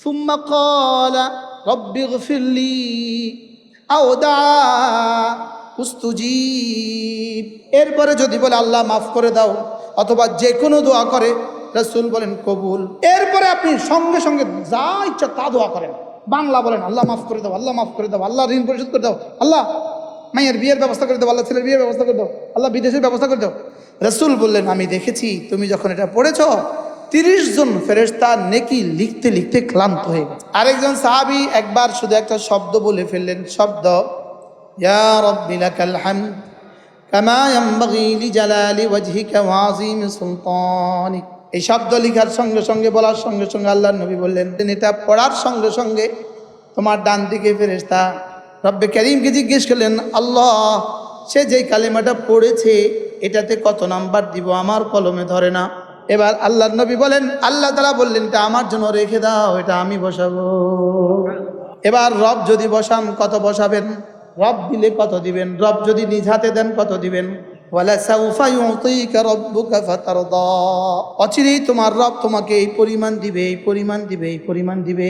ثم قال رب اغفر لي أو دعا استجيب এরপরে যদি বলে আল্লাহ মাফ করে দাও অথবা যে কোনো দোয়া করে রসুল বলেন কবুল এরপরে আপনি সঙ্গে সঙ্গে যা ইচ্ছা তা দোয়া করেন বাংলা বলেন আল্লাহ মাফ করে দাও আল্লাহ মাফ করে দাও আল্লাহ ঋণ পরিশোধ করে দাও আল্লাহ মাইয়ের বিয়ের ব্যবস্থা করে দাও আল্লাহ ছেলের বিয়ের ব্যবস্থা করে দাও আল্লাহ বিদেশের ব্যবস্থা করে দাও রসুল বললেন আমি দেখেছি তুমি যখন এটা পড়েছ তিরিশ জন ফেরেস্তা নেকি লিখতে লিখতে ক্লান্ত হয়ে গেছে। আরেকজন সাহাবি একবার শুধু একটা শব্দ বলে ফেললেন, শব্দ এই শব্দ লিখার সঙ্গে সঙ্গে বলার সঙ্গে সঙ্গে আল্লাহর নবী বললেন, এটা পড়ার সঙ্গে সঙ্গে তোমার ডান দিকে ফেরেস্তা রব্বে করিমকে জিজ্ঞেস করলেন, আল্লাহ, সে যেই কালিমাটা পড়েছে, এটাতে কত নাম্বার দিব? আমার কলমে ধরে না। এবার আল্লাহ নবী বলেন, আল্লাহ তালা বললেন, এটা আমার জন্য রেখে দাও, এটা আমি বসাবো। এবার রব যদি বসান, কত বসাবেন? রব দিলে কত দিবেন? রব যদি নিজ হাতে দেন, কত দিবেন? অচিরেই তোমার রব তোমাকে এই পরিমাণ দিবে, এই পরিমাণ দিবে, এই পরিমাণ দিবে।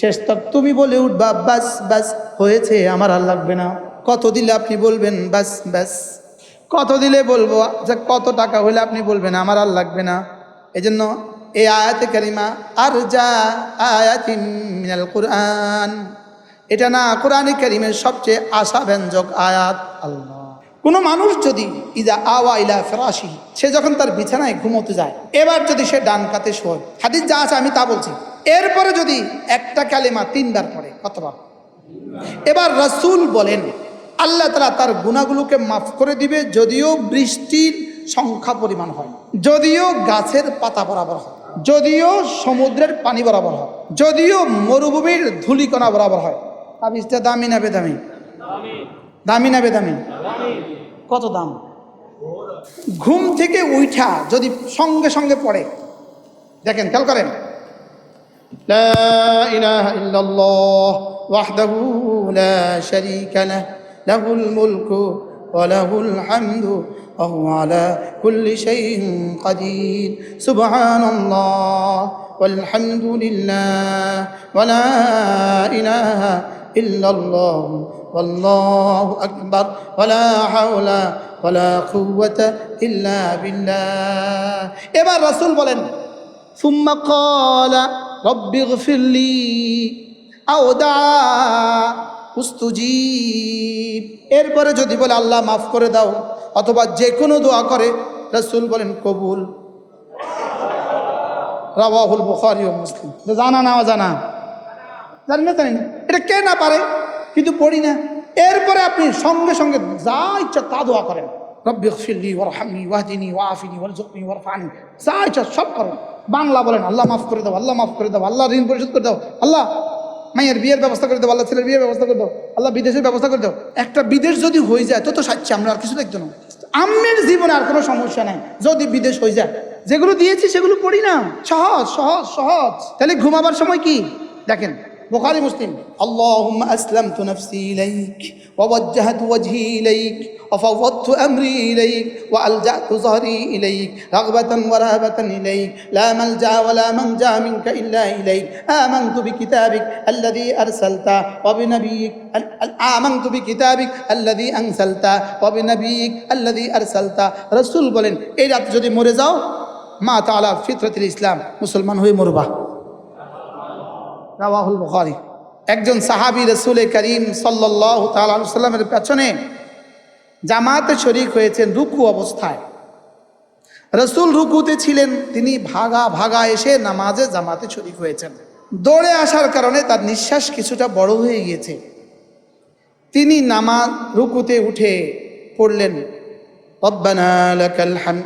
শেষ তক তুমি বলে উঠবা, বাস বাস, হয়েছে, আমার আর লাগবে না। কত দিলে আপনি বলবেন, বাস বাস? কত দিলে বলব আচ্ছা কত টাকা হলে আপনি বলবেন, আমার আর লাগবে না? এজন্য এই আয়াতে কারিমা আর যা মিনাল কোরআন। এটা না কোরআনে কারিমের সবচেয়ে আশাব্যঞ্জক আয়াত আল্লাহ। কোনো মানুষ যদি ইদা আওয়া ইলা ফেরাসি সে যখন তার বিছানায় ঘুমোতে যায়, এবার যদি সে ডান কাতে শোয়, হাদিস যা আছে আমি তা বলছি। এরপরে যদি একটা কালেমা তিনবার পড়ে, কতবার? এবার রসুল বলেন, আল্লাহ তালা তার গুণাগুলোকে মাফ করে দিবে, যদিও বৃষ্টির সংখ্যা পরিমাণ হয়। যদিও গাছের পাতা বরাবর হয় যদিও সমুদ্রের পানি বরাবর হয় যদিও মরুভূমির ধুলিকণা বরাবর হয়। তাবিজটা দামি না বেদামি? দামি। না বেদামি? কত দাম? ঘুম থেকে উঠা যদি সঙ্গে সঙ্গে পড়ে। দেখেন খেয়াল করেন। لا إله إلا وهو على كل شيء قدير سبحان الله والحمد لله ولا إله إلا الله والله أكبر ولا حول ولا قوة إلا بالله এবার রাসূল বলেন ثم قال رب اغفر لي أو دعا استجيب এরপরে যদি বলে আল্লাহ মাফ করে দাও অথবা যে কোনো দোয়া করে, রাসূল বলেন, কবুল। রাওয়াহুল বুখারী ও মুসলিম। জানা না জানা জানি না জানি না। এটা কে না পারে? কিন্তু পড়ি না। এরপরে আপনি সঙ্গে সঙ্গে যা ইচ্ছা তা দোয়া করেন। রব্বি ফিরলি ওয়ারহামনি ওয়াহদিনি ওয়াফিনি ওয়ারজুকনি ওয়ারফানি যা ইচ্ছা সব করেন বাংলা বলেন, আল্লাহ মাফ করে দাও, আল্লাহ মাফ করে দাও, আল্লাহ ঋণ পরিশোধ করে দাও, আল্লাহ মাইয়ের বিয়ের ব্যবস্থা করে দাও, আল্লাহ ছেলের বিয়ের ব্যবস্থা করে দাও, আল্লাহ বিদেশের ব্যবস্থা করে দাও। একটা বিদেশ যদি হয়ে যায় তো তো সাচ্ছি, আমরা আর কিছু দেখতো না। আমের জীবনে আর কোনো সমস্যা নাই। যদি বিদেশ হয়ে যায়। যেগুলো দিয়েছি সেগুলো পড়ি না। সহজ সহজ সহজ। তাহলে ঘুমাবার সময় কি? দেখেন। বুখারী মুসলিম اللهم أسلمت نفسي إليك ووجهت وجهي إليك وفوضت أمري إليك وألجأت ظهري إليك رغبة ورهبة إليك لا ملجأ ولا منجا منك إلا إليك آمنت بكتابك الذي أرسلت وبنبيك ال- ال- آمنت بكتابك الذي أنزلت وبنبيك الذي أرسلت رسول বলেন এই রাত যদি মরে যাও মা তাআলা ফিতরাতুল ইসলাম মুসলমান হয়ে মরবা রাহুল বুখারি। একজন সাহাবি রসুল করিম সাল্লাহ তাল্লামের পেছনে জামাতে শরিক হয়েছেন রুকু অবস্থায়। রসুল রুকুতে ছিলেন, তিনি ভাগা ভাগা এসে নামাজে জামাতে শরিক হয়েছেন। দৌড়ে আসার কারণে তার নিঃশ্বাস কিছুটা বড় হয়ে গিয়েছে। তিনি নামাজ রুকুতে উঠে পড়লেন হামদং লাকাল হামদ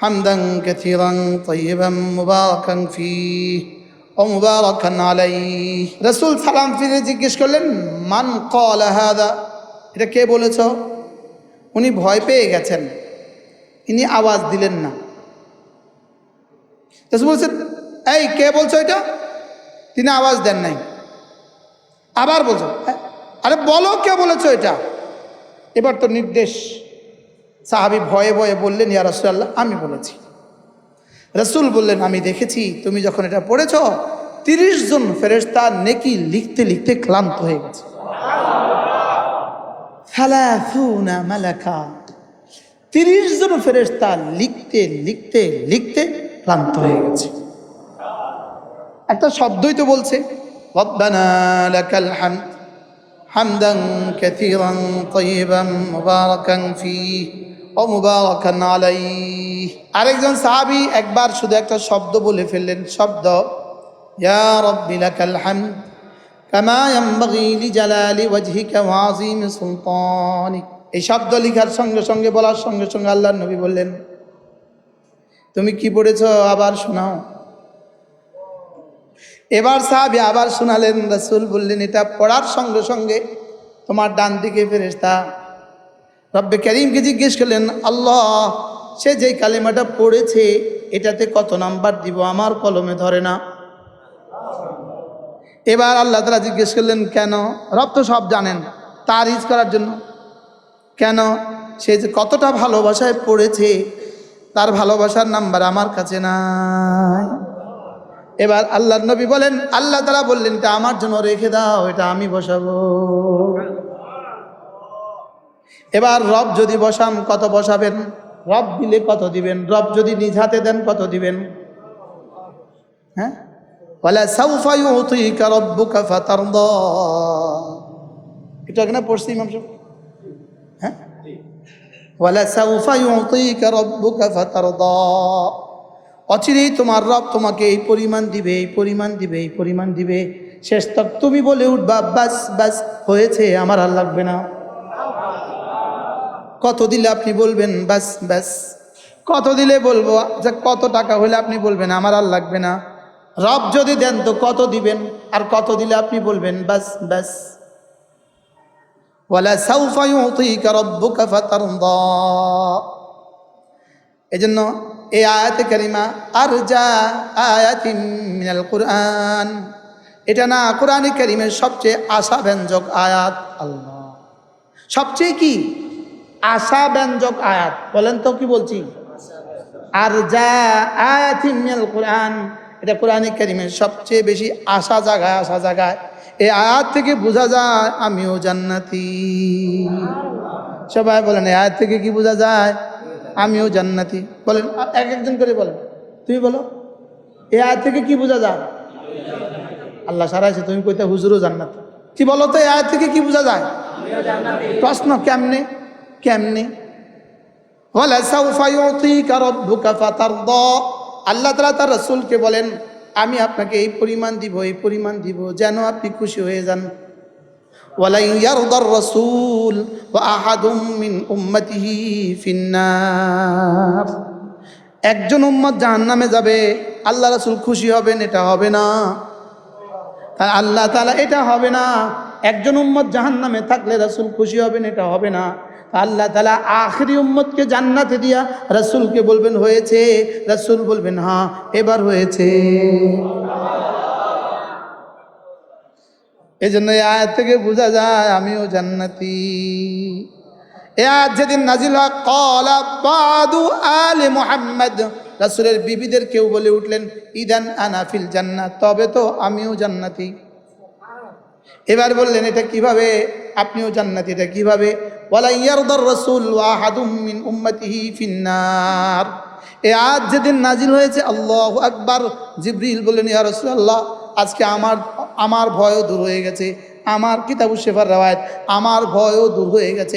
হামদান ও মুবারক আলাই রসুল সালাম ফিরে জিজ্ঞেস করলেন, মান কল হাদা এটা কে বলেছ? উনি ভয় পেয়ে গেছেন। ইনি আওয়াজ দিলেন না। রসুল বলছেন, এই, কে বলছো এটা? তিনি আওয়াজ দেন নাই। আবার বলছো, আরে বলো কে বলেছ এটা? এবার তো নির্দেশ। সাহাবি ভয়ে ভয়ে বললেন, ইয়া রসুল্লাহ আমি বলেছি। রসুল বললেন, আমি দেখেছি, তুমি যখন এটা পড়েছ, তিরিশ জন ফেরেস্তা নেকি লিখতে লিখতে ক্লান্ত হয়ে গেছে। তিরিশ জন ফেরেস্তা লিখতে লিখতে লিখতে ক্লান্ত হয়ে গেছে। একটা শব্দই তো বলছে হামদ, হামদান কাসীরান তাইয়িবান মুবারাকান ফীহি। ও মুবারাকান আলাইহি। আরেকজন সাহাবী একবার শুধু একটা শব্দ বলে ফেললেন, শব্দ, ইয়া রাব্বি লাকাল হামদ কামা ইয়ানবাগি লিজালালি ওয়াজহিকা ওয়া আযীমি সুলতানিক। এই শব্দ লেখার সঙ্গে সঙ্গে বলার সঙ্গে সঙ্গে আল্লাহর নবী বললেন, তুমি কি পড়েছো? আবার শোনাও। এবার সাহাবি আবার শোনালেন, রাসূল বললেন, এটা পড়ার সঙ্গে সঙ্গে তোমার ডান দিকে ফেরেশতা রব্বে করিমকে জিজ্ঞেস করলেন, আল্লাহ, সে যেই কালিমাটা পড়েছে, এটাতে কত নাম্বার দিব? আমার কলমে ধরে না। এবার আল্লাহ তালা জিজ্ঞেস করলেন, কেন? রব তো সব জানেন তার ইজ করার জন্য। কেন? সে যে কতটা ভালোবাসায় পড়েছে, তার ভালোবাসার নাম্বার আমার কাছে নাই। এবার আল্লাহ নবী বলেন, আল্লাহ তালা বললেন, এটা আমার জন্য রেখে দাও, এটা আমি বসাবো। এবার রব যদি বসাম কত বসাবেন? রব দিলে কত দিবেন? রব যদি নিজ হাতে দেন, কত দিবেন? হ্যাঁ? এটা এখানে পড়ছি, ইমাম সাহেব? হ্যাঁ? অচিরেই তোমার রব তোমাকে এই পরিমাণ দিবে, এই পরিমাণ দিবে, এই পরিমাণ দিবে। শেষ তক তুমি বলে উঠবা, বাস বাস, হয়েছে, আমার আর লাগবে না। কত দিলে আপনি বলবেন, ব্যাস ব্যাস। কত দিলে বলব? যে কত টাকা হলে আপনি বলবেন, আমার আর লাগবে না। রব যদি দেন তো কত দিবেন? আর কত দিলে আপনি বলবেন, ব্যাস ব্যাস। ফাতারদা। এজন্য এই আয়াতে কারিমা আর যা মিনাল কুরআন। এটা না সবচেয়ে আয়াত, আল্লাহ। সবচেয়ে কি? আশা ব্যঞ্জক আয়াত। বলেন তো কি বলছি? আর যা আয়াত কোরআন। এটা কোরআনিক কারিমের সবচেয়ে বেশি আশা জাগায় আশা জাগায় এই আয়াত থেকে বোঝা যায় আমিও জান্নাতি। সবাই বলেন, এই আয়াত থেকে কি বোঝা যায়? আমিও জান্নাতি। বলেন, এক একজন করে বলেন। তুমি বলো, এই আয়াত থেকে কি বোঝা যায়? আল্লাহ সারাইছে তুমি কইতে হুজুরও জান্নাত। কি বলো তো, এই আয়াত থেকে কি বোঝা যায়? প্রশ্ন কেমনে? কেমনে? আল্লাহ তাআলা তার রসুলকে বলেন, আমি আপনাকে এই পরিমাণ দিব, এই পরিমাণ দিব, যেন আপনি খুশি হয়ে যান। রাসূল একজন উম্মত জাহান্নামে যাবে, আল্লাহ রাসূল খুশি হবেন, এটা হবে না। আল্লাহ তালা এটা হবে না। একজন উম্মত জাহান নামে থাকলে রাসুল খুশি হবেন, এটা হবে না। আল্লাহ তালা আখরি উম্মতকে জান্নাতে দিয়া রাসুলকে বলবেন, হয়েছে। রাসুল বলবেন হ্যাঁ এবার হয়েছে। এই জন্য এই আয়াত থেকে বোঝা যায়, আমিও জান্নাতি। এ আয়াত যেদিন নাজিল হয় কলা বিবিদের কেউ বলে উঠলেন, ইদান আনাফিল জান্নাত। তবে তো আমিও জান্নাতি। এবার বললেন, এটা কীভাবে? আপনিও জান্নাতি, এটা কীভাবে? এ আজ যেদিন নাজিল হয়েছে, আল্লাহ আকবার, জিবরিল বললেন, ইয়া রাসূলুল্লাহ, আজকে আমার আমার ভয়ও দূর হয়ে গেছে। আমার কিতাবু শেফার রাওয়ায়ত, আমার ভয়ও দূর হয়ে গেছে।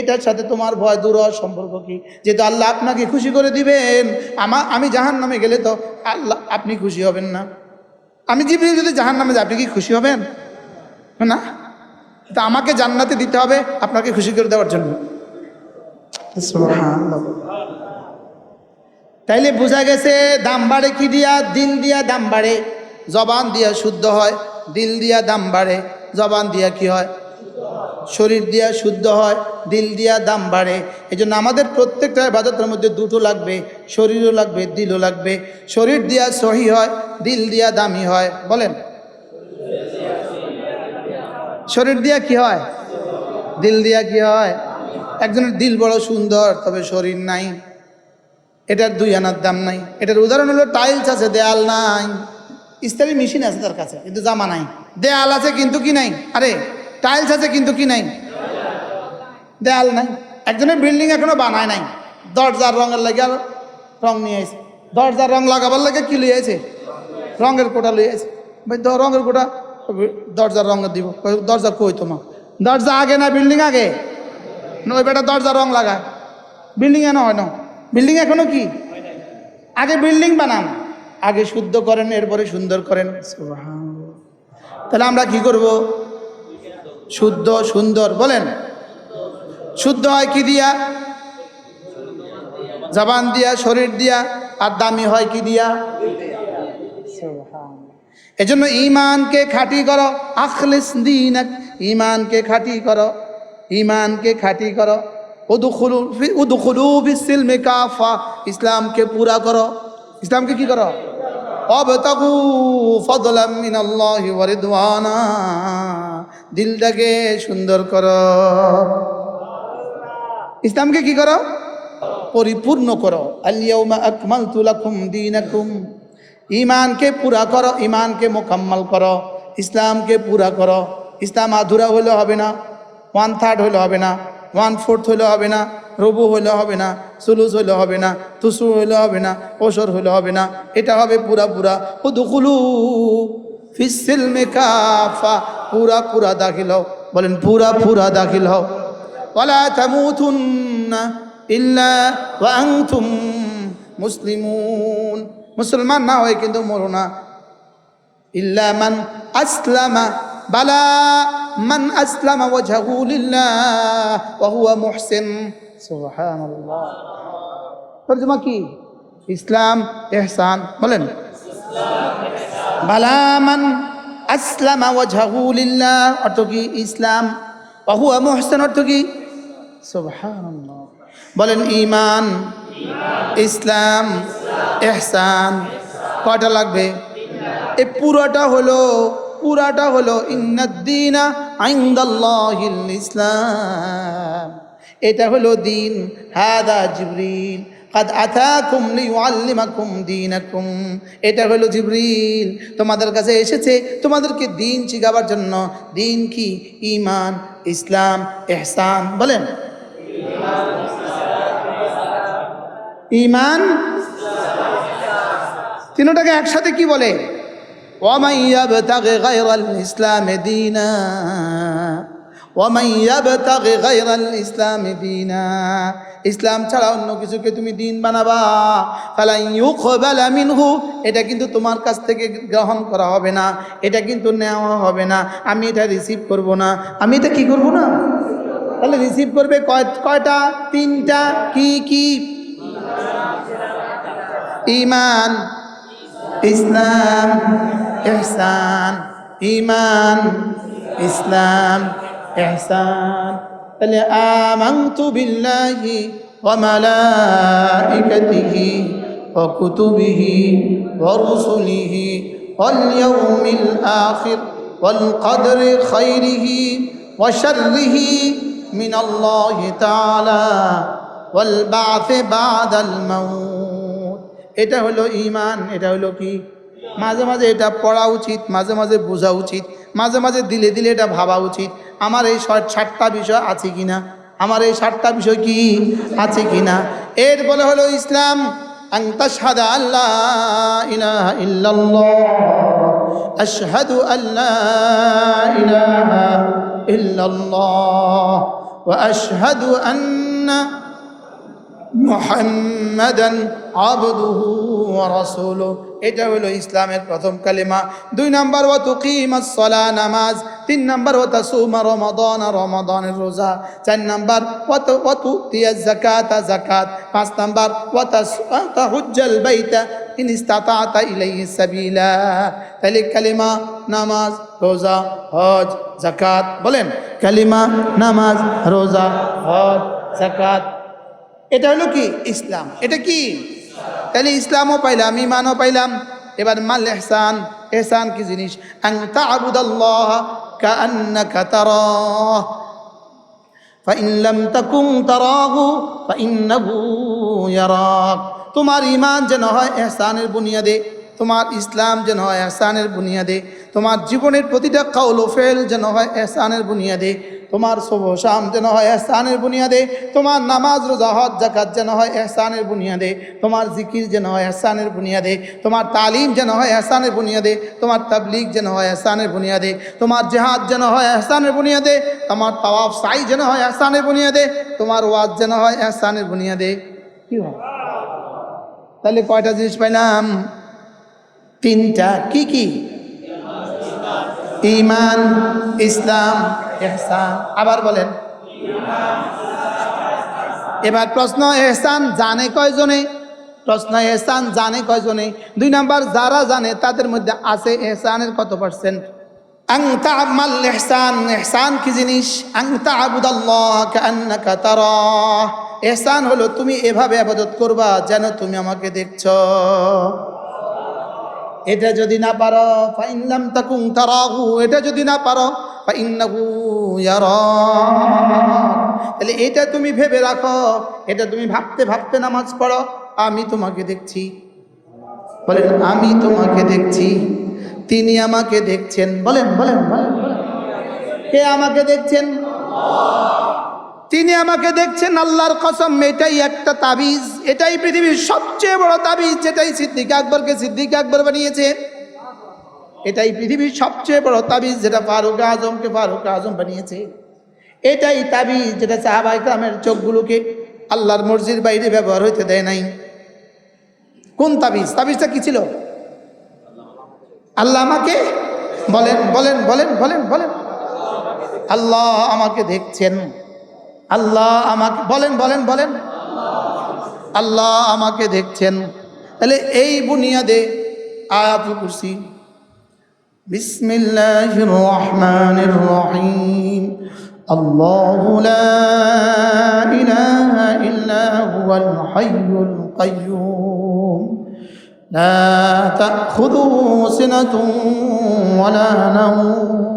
এটার সাথে তোমার ভয় দূর হওয়ার সম্পর্ক কি? যেহেতু আল্লাহ আপনাকে খুশি করে দিবেন আমার আমি জাহান নামে গেলে তো আল্লাহ, আপনি খুশি হবেন না। আমি জিবরিল যদি জাহান নামে যাই আপনি কি খুশি হবেন? না? তা আমাকে জান্নাতে দিতে হবে আপনাকে খুশি করে দেওয়ার জন্য। তাইলে বোঝা গেছে দাম বাড়ে কি দিয়া? দিল দিয়া দাম বাড়ে, জবান দিয়া শুদ্ধ হয়, দিল দিয়া দাম বাড়ে, জবান দিয়া কি হয়? শরীর দিয়া শুদ্ধ হয়, দিল দিয়া দাম বাড়ে। এই জন্য আমাদের প্রত্যেকটা ইবাদতের মধ্যে দুটো লাগবে, শরীরও লাগবে, দিলও লাগবে। শরীর দিয়া সহি হয়, দিল দিয়া দামি হয়। বলেন। শরীর দিয়া কি হয়? দিল দিয়া কি হয়? একজনের দিল বড় সুন্দর, তবে শরীর নাই। এটার দুই আনার দাম নাই। এটার উদাহরণ হলো টাইলস আছে, দেয়াল নাই। ইস্তারি মেশিন আছে তার কাছে, কিন্তু জামা নাই। দেয়াল আছে কিন্তু কি নাই? আরে টাইলস আছে কিন্তু কি নাই? দেয়াল নাই। একজনের বিল্ডিং এখনও বানায় নাই। দরজার রঙের লাগে আর রং নিয়ে আসে দরজার রং লাগাবার লাগে কি লিয়ে আছে রঙের কোটা লিয়ে আছে ভাই রঙের কোটা দরজার রঙের দিব। দরজা কই তোমার? দরজা আগে না বিল্ডিং আগে? ওই বেটা দরজা রং লাগায়। বিল্ডিং এ হয় না। বিল্ডিং এখনও কি? আগে বিল্ডিং বানান। আগে শুদ্ধ করেন, এরপরে সুন্দর করেন। তাহলে আমরা কি করব? শুদ্ধ, সুন্দর, বলেন। শুদ্ধ হয় কি দিয়া? জবান দিয়া, শরীর দিয়া। আর দামি হয় কি দিয়া? এজন্য ইমানকে খাঁটি করো। আখলিস দিন ইমানকে খাঁটি করো। ইমানকে খাঁটি করো। উদুখুলু ফিসসিলমি কাফা, ইসলামকে পুরা করো। ইসলামকে কি করো? অবতাগু ফদলাম দিলটাকে সুন্দর করো। ইসলামকে কি করো? পরিপূর্ণ করো। আলিয়াউমা আকমালতু লাকুম দীনাকুম। ইমানকে পুরা করো, ইমানকে মোকাম্মল করো। ইসলামকে পুরা করো। ইসলাম আধুরা হইলে হবে না ওয়ান থার্ড হইলে হবে না ওয়ান ফোর্থ হইলে হবে না, রবু হইলে হবে না সুলুস হইলে হবে না, তুসু হইলে হবে না, ওসর হইলে হবে না, এটা হবে পুরা পুরা। ও দুকুলু ফিসিল মেকাফা পুরা পুরা দাখিল হও। বলেন, পুরা পুরা দাখিল হও। বলা তামুথুন ইল্লা ওয়া থুম মুসলিমুন। মুসলমান না হয় কিন্তু মরো না। ইল্লা মান আসলামা, বালা মান আসলামা ওয়াজহু লিল্লাহ, ওয়া হুয়া মুহসিন। সুবহানাল্লাহ। তরজমা কি? ইসলাম ইহসান বলেন। বালা মান আসলামা ওয়াজহু লিল্লাহ, অর্থ কি ইসলাম? ওয়া হুয়া মুহসিন অর্থ কি? সুবহানাল্লাহ। বলেন, ঈমান। ইসলাম, এহসান কটা লাগবে? এ পুরোটা হলো, পুরাটা হলো ইন্নাদ্দিনা আইন্দাল্লাহিল ইসলাম। এটা হলো দিন হাদা জিবরিল, কাদ আতাকুম লিউআল্লিমাকুম দীনাকুম। এটা হলো জিবরিল। তোমাদের কাছে এসেছে, তোমাদেরকে দিন শিখাবার জন্য। দিন কি? ইমান ইসলাম ইহসান বলেন। ঈমান তিনটাকে একসাথে কি বলে ومن يبتغ غير الإسلام دينا ومن يبتغ غير الإسلام دينا ইসলাম ছাড়া অন্য কিছুকে তুমি দিন বানাবা ফালাই ইউকবালা মিনহু এটা কিন্তু তোমার কাছ থেকে গ্রহণ করা হবে না এটা কিন্তু নেওয়া হবে না আমি এটা রিসিভ করব না আমি এটা কি করব না তাহলে রিসিভ করবে কয় কয়টা তিনটা কি কি ইমান। ইসলাম এহসান ইমান, ইসলাম এহসান তাহলে আমান্তু বিল্লাহি ওয়া মালাইকাতিহি ওয়া কুতুবিহি ওয়া রুসুলিহি ওয়াল ইয়াউমিল আখির ওয়াল কদরি খাইরিহি ওয়া মিনাল্লাহি তাআলা ওয়াল বা'থ বা'দাল মাউত। এটা হলো ইমান, এটা হলো কি? মাঝে মাঝে এটা পড়া উচিত, মাঝে মাঝে বোঝা উচিত, মাঝে মাঝে দিলে দিলে এটা ভাবা উচিত। আমার এই ষাটটা বিষয় আছে কি না আমার এই ষাটটা বিষয় কি আছে কি না এর বলে হলো ইসলাম আল্লাহ আল্লাহ মুহাম্মাদান আবদুহু ওয়া এটা হলো ইসলামের প্রথম কালিমা। দুই নাম্বার, ওয়া তুকিমাস সালা নামাজ। তিন নাম্বার, ওয়া তাসুমা রমাদান রমাদানের রোজা। চার নাম্বার, ওয়া তু- ওয়া তুতিয়াজ যাকাতা যাকাত। পাঁচ নাম্বার, ওয়া তাহুজ্জাল বাইতা, ইন ইস্তাতাতা ইলাইহি সাবিলা। তাহলে কালিমা নামাজ, রোজা, হজ, যাকাত, বলেন। কালিমা নামাজ, রোজা, হজ, যাকাত। এটা হলো কি ইসলাম এটা কি তাহলে ইসলামও পাইলাম ইমানও পাইলাম এবার মাল এহসান এহসান কি জিনিস আন তা'বুদাল্লাহ কাআন্নাকা তারাহ فإن لم تكن تراه فإنه يراك তোমার ইমান যেন হয় এহসানের বুনিয়াদে তোমার ইসলাম যেন হয় এহসানের বুনিয়াদে তোমার জীবনের প্রতিটা কাউল ফেল যেন হয় এহসানের বুনিয়াদে তোমার শুভ শাম যেন হয় এহসানের বুনিয়াদে তোমার নামাজ রোজা হজ জাকাত যেন হয় এহসানের বুনিয়াদে তোমার জিকির যেন হয় এহসানের বুনিয়াদে তোমার তালিম যেন হয় এহসানের বুনিয়াদে তোমার তাবলিগ যেন হয় এহসানের বুনিয়াদে তোমার জেহাদ যেন হয় এহসানের বুনিয়াদে তোমার তাওয়াফ সাই যেন হয় এহসানের বুনিয়াদে তোমার ওয়াজ যেন হয় এহসানের বুনিয়াদে কি হয় তাহলে কয়টা জিনিস পাইলাম তিনটা কি কি? ইমান ইসলাম এহসান আবার বলেন। এবার প্রশ্ন এহসান জানে কয়জনে? প্রশ্ন এহসান জানে কয়জনে? দুই নাম্বার, যারা জানে তাদের মধ্যে আছে এহসানের কত পার্সেন্ট এহসান এহসান কি জিনিস? এহসান হলো তুমি এভাবে আবাদত করবা যেন তুমি আমাকে দেখছ। এটা যদি না পারো, ফাইনলাম তাকুং তারাহু এটা যদি না পারো তাহলে এটা তুমি ভেবে রাখো, এটা তুমি ভাবতে ভাবতে নামাজ পড়ো, আমি তোমাকে দেখছি। বলেন, আমি তোমাকে দেখছি। তিনি আমাকে দেখছেন। বলেন বলেন বলেন। কে আমাকে দেখছেন? তিনি আমাকে দেখছেন, আল্লাহর কসম, এটাই একটা তাবিজ। এটাই পৃথিবীর সবচেয়ে বড় তাবিজ, যেটাই সিদ্দিক আকবরকে সিদ্দিক আকবর বানিয়েছে। এটাই পৃথিবীর সবচেয়ে বড় তাবিজ, যেটা ফারুক আজমকে ফারুক আজম বানিয়েছে। এটাই তাবিজ, যেটা সাহাবাই গ্রামের চোখগুলোকে আল্লাহর মসজিদ বাইরে ব্যবহার হইতে দেয় নাই। কোন তাবিজ? তাবিজটা কি ছিল? আল্লাহ আমাকে? বলেন বলেন বলেন বলেন বলেন। আল্লাহ আমাকে দেখছেন। আল্লাহ আমাকে বলেন বলেন বলেন আল্লাহ আমাকে দেখছেন তাহলে এই বুনিয়াদে আয়াত কুরসি বিসমিল্লাহির রহমানির রহিম الله لا إله إلا هو الحي القيوم لا تأخذه سنة ولا نوم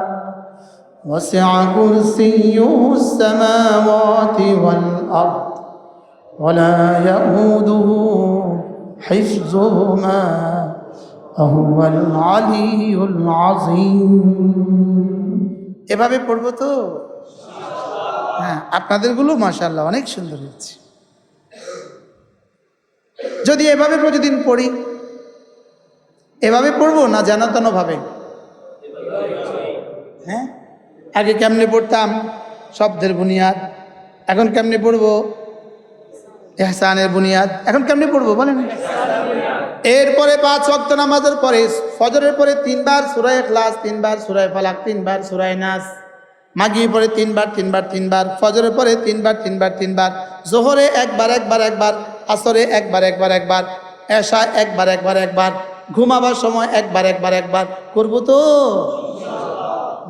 وسع كرسيه السماوات والأرض ولا يؤوده حفظهما وهو العلي العظيم এভাবে পড়বো তো হ্যাঁ আপনাদেরগুলো মাশাল্লাহ অনেক সুন্দর হচ্ছে যদি এভাবে প্রতিদিন পড়ি এভাবে পড়বো না জানাতানো ভাবে হ্যাঁ আগে কেমনে পড়তাম? শব্দের বুনিয়াদ। এখন কেমনে পড়ব? এহসানের বুনিয়াদ। এখন কেমনে পড়ব বলেন? এরপরে পাঁচ ওয়াক্ত নামাজের পরে, ফজরের পরে তিনবার সুরায় ক্লাস তিনবার সুরায় ফালাক, তিনবার সুরায় নাস। মাগিয়ে পরে তিনবার তিনবার তিনবার। ফজরের পরে তিনবার তিনবার তিনবার। জোহরে একবার একবার একবার। আসরে একবার একবার একবার। এশা একবার একবার একবার। ঘুমাবার সময় একবার একবার একবার। করব তো?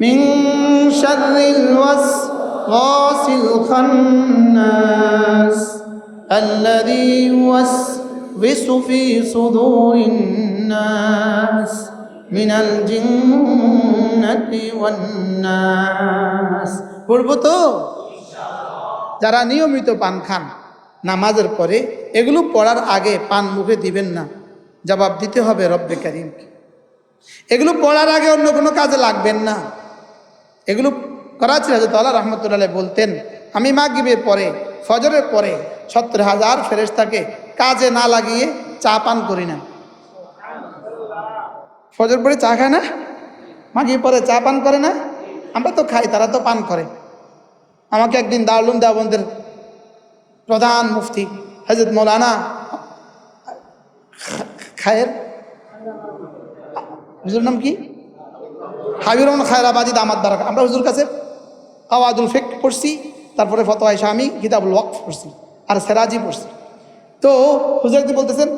من شر الوسواس الخناس الذي يوسوس في صدور الناس মিনাল জিন্নাতি ওয়ান নাস পড়বো তো যারা নিয়মিত পান খান নামাজের পরে এগুলো পড়ার আগে পান মুখে দিবেন না জবাব দিতে হবে রব্বে করিমকে এগুলো পড়ার আগে অন্য কোনো কাজে লাগবেন না এগুলো করাচ্ছি হাজরত আল্লাহ রহমতুল্লাহ বলতেন, আমি মাগিবের পরে, ফজরের পরে সত্তর হাজার ফেরেশতাকে কাজে না লাগিয়ে চা পান করি না। ফজর পরে চা খায় না? মাগিয়ে পরে চা পান করে না? আমরা তো খাই, তারা তো পান করে। আমাকে একদিন দারুলুম দেওবন্দের প্রধান মুফতি হজরত মৌলানা খায়ের নাম কি? হাবির রহমান খায়রাবাদী দামাত বারাক আমরা হুজুর কাছে আওয়াদুল ফেক পড়ছি তারপরে ফতোয়া আমি কিতাবুল ওয়াকফ পড়ছি আর সেরাজি পড়ছি তো হুজুর কি বলতেছেন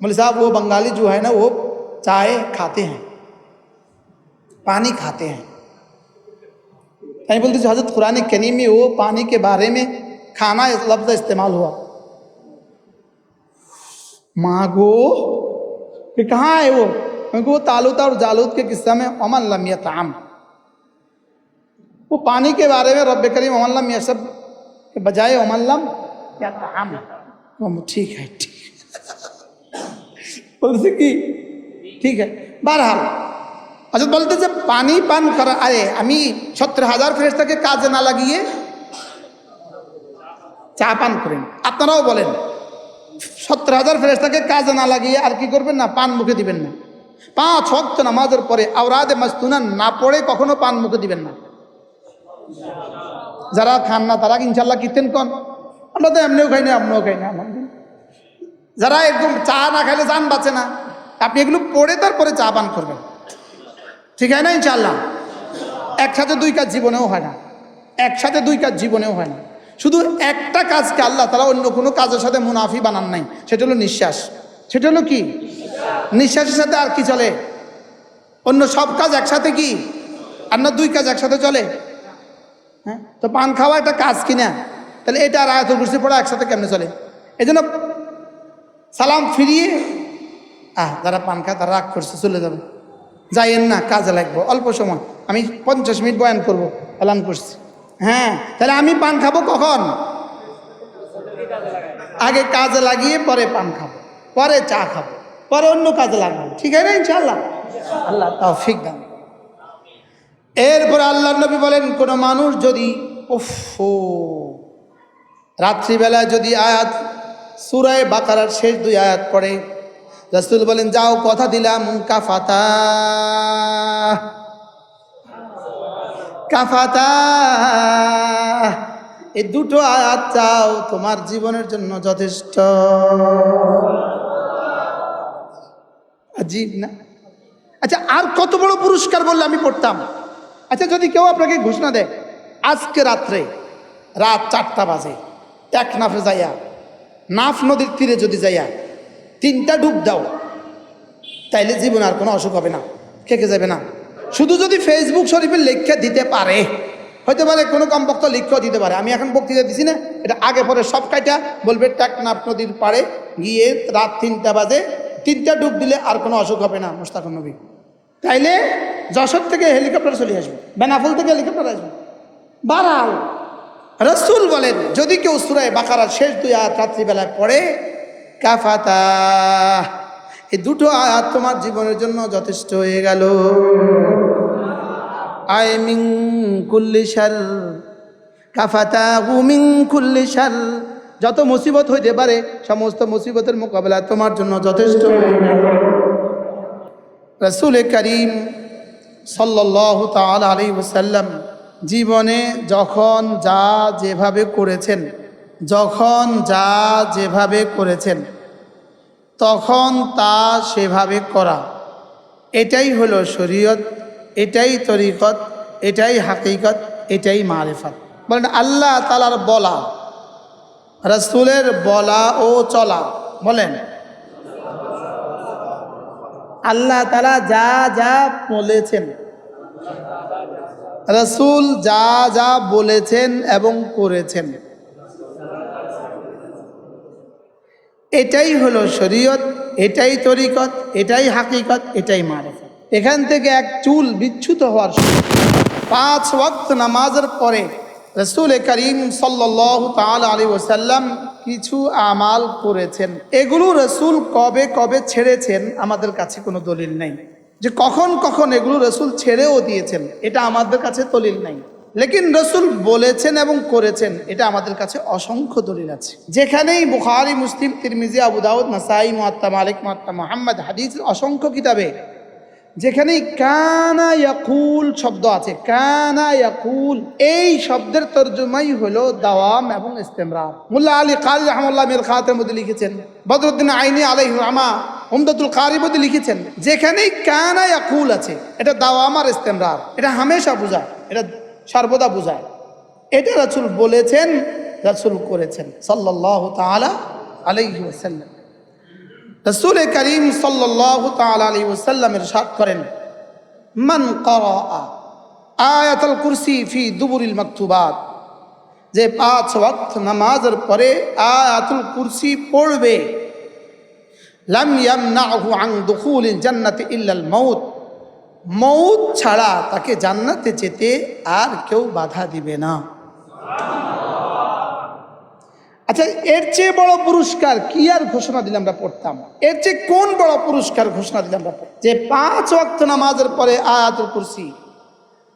बोले साहब वो बंगाली जो है ना वो चाय खाते हैं पानी खाते हैं कहीं बोलते हैं, हजरत कुरान करीम में वो पानी के बारे में खाना इस लफ्ज़ इस्तेमाल हुआ मागो कि कहाँ है वो क्योंकि वो तालुता और जालूत के किस्सा में अमन लमिया ताम वो पानी के बारे में रब करीम अमन लम सब के बजाय अमन लम या ताम हम ठीक है ठीक বলছে কি ঠিক আছে বারহাল আচ্ছা বলতে যে পানি পান করা আরে আমি সত্তর হাজার ফেরেস্তাকে কাজে না লাগিয়ে চা পান করেন আপনারাও বলেন সত্তর হাজার ফেরেস্তাকে কাজে না লাগিয়ে আর কি করবেন না পান মুখে দিবেন না পাঁচ হক্ত নামাজের পরে আওরাদে মাস্তুনা না পড়ে কখনো পান মুখে দিবেন না। যারা খান না, তারা ইনশাল্লাহ কিতেন কন আমরা তো এমনিও খাই না এমনিও খাই না যারা একদম চা না খাইলে যান বাঁচে না। আপনি এগুলো পড়ে তারপরে চা পান করবেন। ঠিক হয় না ইনশাল্লাহ একসাথে দুই কাজ জীবনেও হয় না। একসাথে দুই কাজ জীবনেও হয় না। শুধু একটা কাজকে আল্লাহ তারা অন্য কোনো কাজের সাথে মুনাফি বানান নাই, সেটা হলো নিঃশ্বাস। সেটা হলো কি? নিঃশ্বাসের সাথে আর কি চলে? অন্য সব কাজ একসাথে কি? আর না দুই কাজ একসাথে চলে? হ্যাঁ? তো পান খাওয়া একটা কাজ কিনা তাহলে এটা আর আয়াতুল কুরসি পড়া একসাথে কেমনে চলে? এই জন্য সালাম ফিরিয়ে, আহ, যারা পান খায় তারা রাগ করছে, চলে যাবে। যাইয়েন না, কাজে লাগবো, অল্প সময়। আমি পঞ্চাশ মিনিট বয়ান করব, এলান করছি। হ্যাঁ তাহলে আমি পান খাব কখন? আগে কাজে লাগিয়ে পরে পান খাব, পরে চা খাব। পরে অন্য কাজে লাগবো। ঠিক আছে না ইনশাল্লাহ আল্লাহ তাও ফিক দাম এরপরে আল্লাহ নবী বলেন কোনো মানুষ যদি উফ রাত্রিবেলায় যদি আয়াত সুরায় বাকারার শেষ দুই আয়াত পড়ে রসুল বলেন যাও কথা দিলাম কাফাতা কাফাতা এই দুটো আয়াত চাও তোমার জীবনের জন্য যথেষ্ট। আজীব না? আচ্ছা আর কত বড় পুরস্কার বললে আমি পড়তাম? আচ্ছা যদি কেউ আপনাকে ঘোষণা দেয়, আজকে রাত্রে, রাত চারটা বাজে, এক নাফে যাইয়া, নাফ নদীর তীরে যদি যাইয়া, তিনটা ডুব দাও, তাইলে জীবন আর কোনো অসুখ হবে না খেকে যাবে না? শুধু যদি ফেসবুক শরীফের লেখা দিতে পারে হয়তো পারে কোনো কমপক্ষ লিখেও দিতে পারে, আমি এখন বক্তৃতা দিছি না, এটা আগে পরে সব কাইটা বলবে, টাকনাফ নদীর পাড়ে গিয়ে রাত তিনটা বাজে তিনটা ডুব দিলে আর কোনো অসুখ হবে না, মুস্তাকুর নবী। তাইলে যশোর থেকে হেলিকপ্টার চলে আসবে বেনাফুল থেকে হেলিকপ্টার আসবে। বাড়াও রসুল বলেন, যদি কেউ সুরায় বাকারার শেষ দুই আয়াত রাত্রিবেলায় পড়ে, কাফাতা, এই দুটো আয়াত তোমার জীবনের জন্য যথেষ্ট হয়ে গেল। আয় মিং কুল্লি শার কাফাতা মিং কুল্লি শার যত মুসিবত হইতে পারে, সমস্ত মুসিবতের মোকাবেলা তোমার জন্য যথেষ্ট। রসুল করিম সাল্লাহ তাল আলী ওসাল্লাম জীবনে যখন যা যেভাবে করেছেন, যখন যা যেভাবে করেছেন, তখন তা সেভাবে করা। এটাই হলো শরীয়ত, এটাই তরিকত, এটাই হাকিকত, এটাই মারেফত। বলেন, আল্লাহ তালার বলা রসুলের বলা ও চলা, বলেন। আল্লাহ তারা যা যা বলেছেন, রসুল যা যা বলেছেন এবং করেছেন। এটাই হলো শরীয়ত, এটাই তরিকত, এটাই হাকিকত, এটাই মারেফত। এখান থেকে এক চুল বিচ্যুত হওয়ার পাঁচ ওয়াক্ত নামাজের পরে রসুল করিম সাল্লাহ তাল আলী ওসাল্লাম কিছু আমাল করেছেন। এগুলো রসুল কবে কবে ছেড়েছেন আমাদের কাছে কোনো দলিল নেই। যে কখন কখন এগুলো রসুল ছেড়েও দিয়েছেন, এটা আমাদের কাছে দলিল নাই। লেকিন রসুল বলেছেন এবং করেছেন, এটা আমাদের কাছে অসংখ্য দলিল আছে। যেখানেই বুখারি, মুসলিম, তিরমিজি, আবু দাউদ, নাসাই মোহাত্তা মালিক মোহাত্তা মোহাম্মদ হাদিস অসংখ্য কিতাবে যেখানেই কানা ইয়াকুল শব্দ আছে, কানা ইয়াকুল, এই শব্দের তর্জমাই হলো দাওয়াম এবং ইস্তেমরার। মুল্লা আলী কারি রহমুল্লাহ মির খাতের মধ্যে লিখেছেন, বদরুদ্দিন আইনি আলাই রামা উমদাতুল কারির মধ্যে লিখেছেন, যেখানেই কানা ইয়াকুল আছে, এটা দাওয়াম আর ইস্তেমরার। এটা হামেশা বোঝায়, এটা সর্বদা বোঝায়। এটা রাসূল বলেছেন, রাসূল করেছেন সাল্লাহ তাআলা আলাইহি ওয়াসাল্লাম। রসুল করিম সাল্লাহ তালী ওসাল্লামের সাত করেন, মান করা আয়াতল কুরসি ফি দুবুরিল মাকতুবাত যে পাঁচ ওয়াক্ত নামাজের পরে আয়াতুল কুরসি পড়বে, লাম ইয়ামনাহু আন দুখুলিল জান্নাতি ইল্লাল মাউত মৌত ছাড়া তাকে জান্নাতে যেতে আর কেউ বাধা দিবে না। আচ্ছা এর চেয়ে বড় পুরস্কার কি আর ঘোষণা দিলে আমরা পড়তাম? এর চেয়ে কোন বড় পুরস্কার ঘোষণা দিলে আমরা যে পাঁচ ওয়াক্ত নামাজের পরে আয়াতুল কুরসি,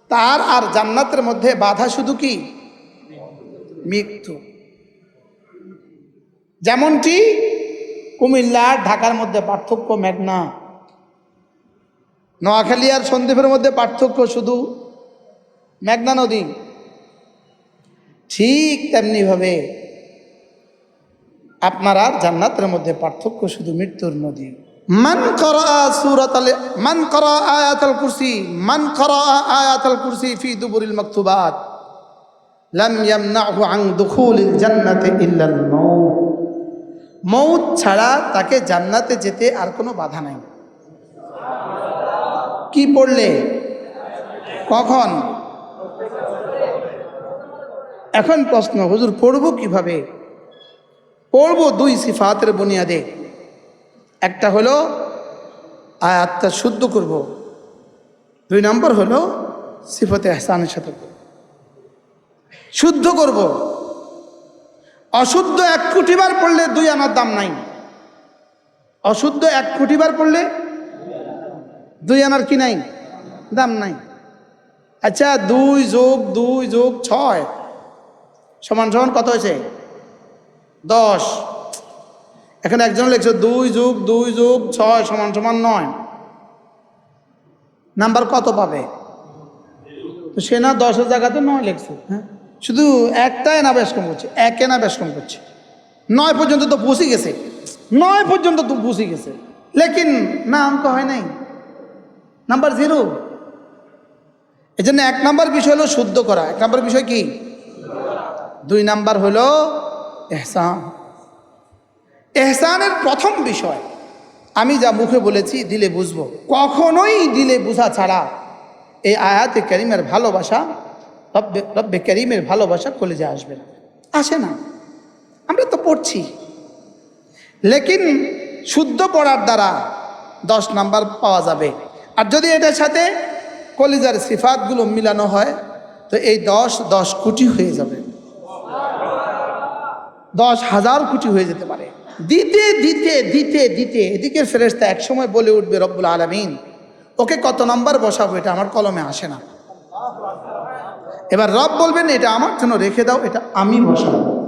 তার আর জান্নাতের মধ্যে বাধা শুধু কি? মৃত্যু। যেমনটি কুমিল্লা ঢাকার মধ্যে পার্থক্য মেঘনা। নোয়াখালী আর সন্দ্বীপের মধ্যে পার্থক্য শুধু মেঘনা নদী। ঠিক তেমনিভাবে আপনার আর জান্নাতের মধ্যে পার্থক্য শুধু মৃত্যুর নদী। মান করা সুরাত মান করা আয়াতাল কুরসি, মান করা আয়াতাল কুরসি ফি দুবুরিল মাকতুবাত। লাম ইয়ামনাহু আন দুখুলিল জান্নাতি ইল্লাল মাউত। মৌত ছাড়া তাকে জান্নাতে যেতে আর কোনো বাধা নাই। কি পড়লে? কখন? এখন প্রশ্ন, হুজুর পড়ব কীভাবে? পড়ব দুই সিফাতের বুনিয়াদে। একটা হলো আয়াতটা শুদ্ধ করব। দুই নম্বর হলো সিফতে এহসানের সাথে। শুদ্ধ করব। অশুদ্ধ এক কোটিবার পড়লে দুই আনার দাম নাই। অশুদ্ধ এক কোটিবার পড়লে দুই আনার কি নাই? দাম নাই। আচ্ছা দুই যোগ দুই যোগ ছয়। সমান সমান কত হয়েছে? দশ। এখানে একজন লিখছে দুই যুগ দুই যুগ ছয় সমান সমান নয়। নাম্বার কত পাবে? তো সে না দশের জায়গাতে নয় লিখছে হ্যাঁ? শুধু একটাই না বেশ কম করছে, একে না বেশ কম করছে। নয় পর্যন্ত তো পৌঁছে গেছে। নয় পর্যন্ত তো পৌঁছে গেছে। লেকিন না অঙ্ক হয় নাই। Number zero. এই জন্য এক নাম্বার বিষয় হলো শুদ্ধ করা। এক নাম্বার বিষয় কি? দুই নাম্বার হলো এহসান। এহসানের প্রথম বিষয়, আমি যা মুখে বলেছি দিলে বুঝব। কখনোই দিলে বোঝা ছাড়া এই আয়াতে করিমের ভালোবাসা, রব্বে রব্বে করিমের ভালোবাসা কলেজে আসবে না। আসে না। আমরা তো পড়ছি। লেকিন শুদ্ধ পড়ার দ্বারা দশ নাম্বার পাওয়া যাবে। আর যদি এটার সাথে কলিজার সিফাতগুলো মিলানো হয়, তো এই দশ দশ কোটি হয়ে যাবে। দশ হাজার কোটি হয়ে যেতে পারে। দিতে দিতে দিতে দিতে এদিকে ফেরেস্তা একসময় বলে উঠবে, রব্বুল আলমিন, ওকে কত নম্বর বসাবো? এটা আমার কলমে আসে না। এবার রব বলবেন, এটা আমার জন্য রেখে দাও, এটা আমি বসাবো।